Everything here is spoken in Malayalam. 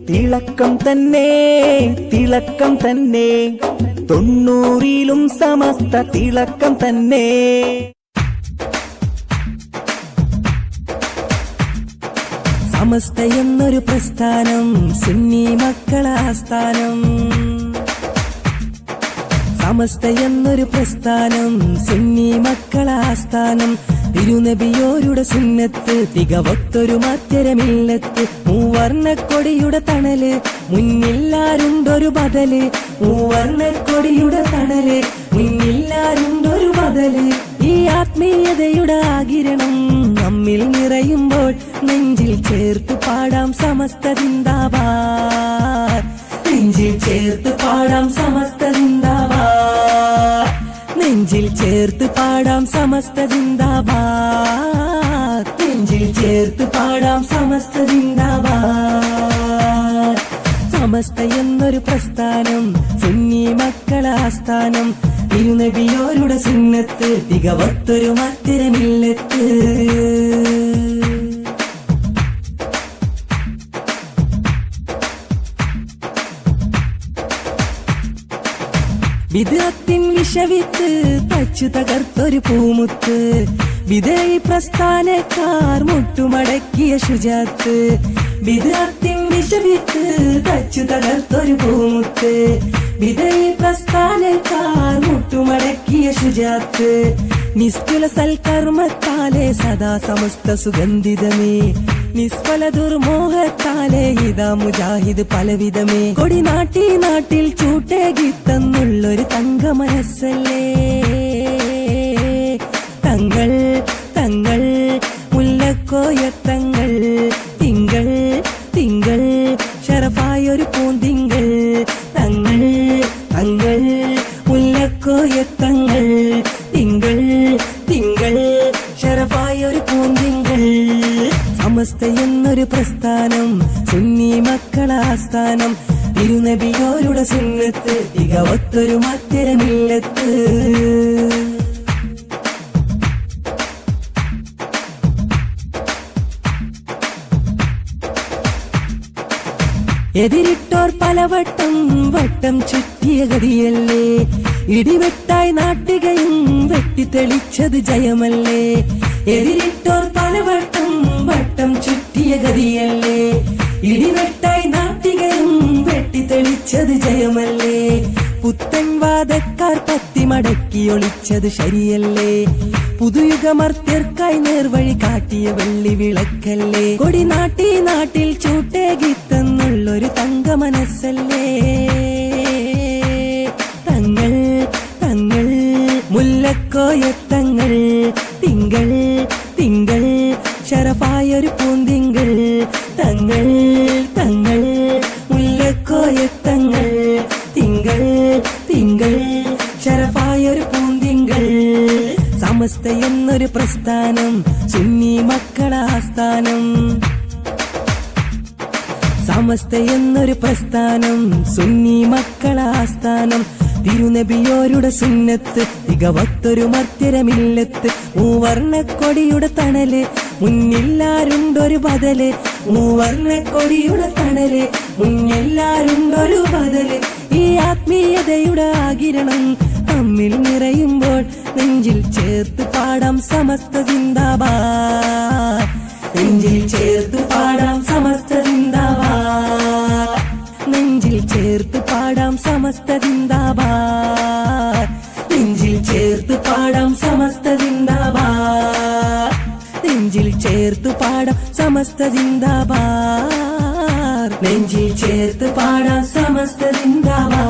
തിളക്കം തന്നെ തിളക്കം തന്നെ. തൊണ്ണൂറിലും സമസ്ത തിളക്കം തന്നെ. സമസ്ത എന്നൊരു പ്രസ്ഥാനം സുന്നി മക്കളാസ്ഥാനം. സമസ്ത എന്നൊരു പ്രസ്ഥാനം സുന്നി മക്കളാസ്ഥാനം. തിരുനബിയോരുടെ സുന്നത്ത് തികവത്തൊരു മാറ്റരമില്ലത്ത് മൂവർണക്കൊടിയുടെ തണൽ മുന്നില്ലാരുണ്ടൊരു ബദൽ മൂവർണക്കൊടിയുടെ തണൽ മുന്നില്ലാരുണ്ടൊരു ബദൽ. ഈ ആത്മീയതയുടെ ആകിരണം നമ്മിൽ നിറയുമ്പോൾ നെഞ്ചിൽ ചേർത്ത് പാടാം സമസ്ത നെഞ്ചിൽ ചേർത്ത് പാടാം സമസ്ത നെഞ്ചിൽ ചേർത്ത് പാടാം സമസ്ത ചിന്താവാർ നെഞ്ചിൽ ചേർത്ത് പാടാം സമസ്ത ചിന്താവാർ സമസ്ത എന്നൊരു പ്രസ്ഥാനം സുന്നി മക്കളാസ്ഥാനം. തിരുനബിയോരുടെ സുന്നത്ത് തികവത്തൊരു മത്തിരമില്ലത്ത് വിദഗ്ധിൻ വിഷവിത്ത് തച്ചു തകർത്തൊരു പൂമുത്ത്. വിധേയി പ്രസ്ഥാനക്കാർ മുട്ടുമടക്കിയ ശുചാത്ത്. വിദഗ്ധിൻ വിഷവിത്ത് തച്ചു തകർത്തൊരു പൂമുത്ത്. വിധേയി പ്രസ്ഥാനക്കാർ മുട്ടുമടക്കിയ ശുചാത്ത്. നിസ്തുല സൽക്കർമ്മത്താലെ സദാ സമസ്ത സുഗന്ധിതമേ. നിസ്ഫല ദുർമോഹത്താലെ ഇതാ മുജാഹിദ് പലവിധമേ. കൊടി നാട്ടി നാട്ടിൽ ചൂട്ടേകി തന്നുള്ളൊരു തങ്ക മനസ്സല്ലേ തങ്ങൾ സമസ്ത എന്നൊരു പ്രസ്ഥാനം സുന്നി മക്കളാസ്ഥാനം തിരുനബിയോരുടെ സുന്നത്ത് തികവത്തൊരു മറ്റരമില്ലത്ത് എതിരിട്ടോർ പലവട്ടം വട്ടം ചുറ്റിയ ഗതിയല്ലേ? ഇടിവെട്ടായി നാട്ടികയും വെട്ടിത്തെളിച്ചത് ജയമല്ലേ? എതിരിട്ടോർ പലവട്ടം വട്ടം ചുറ്റിയ ഗതിയല്ലേ? ഇടിവെട്ടായി നാട്ടികയും വെട്ടിത്തെളിച്ചത് ജയമല്ലേ? പുത്തൻ വാദക്കാർ പത്തി മടക്കി ഒളിച്ചത് ശരിയല്ലേ? പുതുയുഗമർത്യർക്കായി നേർവഴി കാട്ടിയ വെള്ളി വിളക്കല്ലേ? കൊടി നാട്ടി നാട്ടിൽ ചൂട്ടേ തന്നുള്ളൊരു തങ്ക മനസ്സല്ലേ തങ്ങൾ തങ്ങൾ മുല്ലക്കോയത്തങ്ങൾ തിങ്കൾ തിങ്കൾ ഷറഫായൊരു പൂന്തിങ്കൾ തങ്ങൾ തങ്ങൾ മുല്ലക്കോയത്തങ്ങൾ തിങ്കൾ തിങ്കൾ ഷറഫായൊരു പൂന്തിങ്കൾ സമസ്ത എന്നൊരു പ്രസ്ഥാനം സുന്നി മക്കളാസ്ഥാനം സമസ്ത എന്നൊരു പ്രസ്ഥാനം സുന്നി മക്കളാസ്ഥാനം തിരുനബിയോരുടെ സുന്നത്ത് തികവത്തൊരു മർത്തിരമില്ലത്ത് മൂവർണക്കൊടിയുടെ തണൽ മുന്നില്ലാരുണ്ടൊരു ബദൽ മൂവർണക്കൊടിയുടെ തണൽ മുന്നില്ലാരുണ്ടൊരു ബദൽ ഈ ആത്മീയതയുടെ ആകിരണം തമ്മിൽ നിറയുമ്പോൾ നെഞ്ചിൽ ചേർത്ത് പാടാം സമസ്ത ചിന്താബാ നെഞ്ചിൽ ചേർത്ത് പാടാം സമസ്ത ചിന്താവാ നെഞ്ചിൽ ചേർത്ത് പാടാം സമസ്ത ചേർത്ത് പാടാം സമസ്ത ചിന്താവാ നെഞ്ചിൽ ചേർത്ത് പാടാം സമസ്ത ചിന്താവാ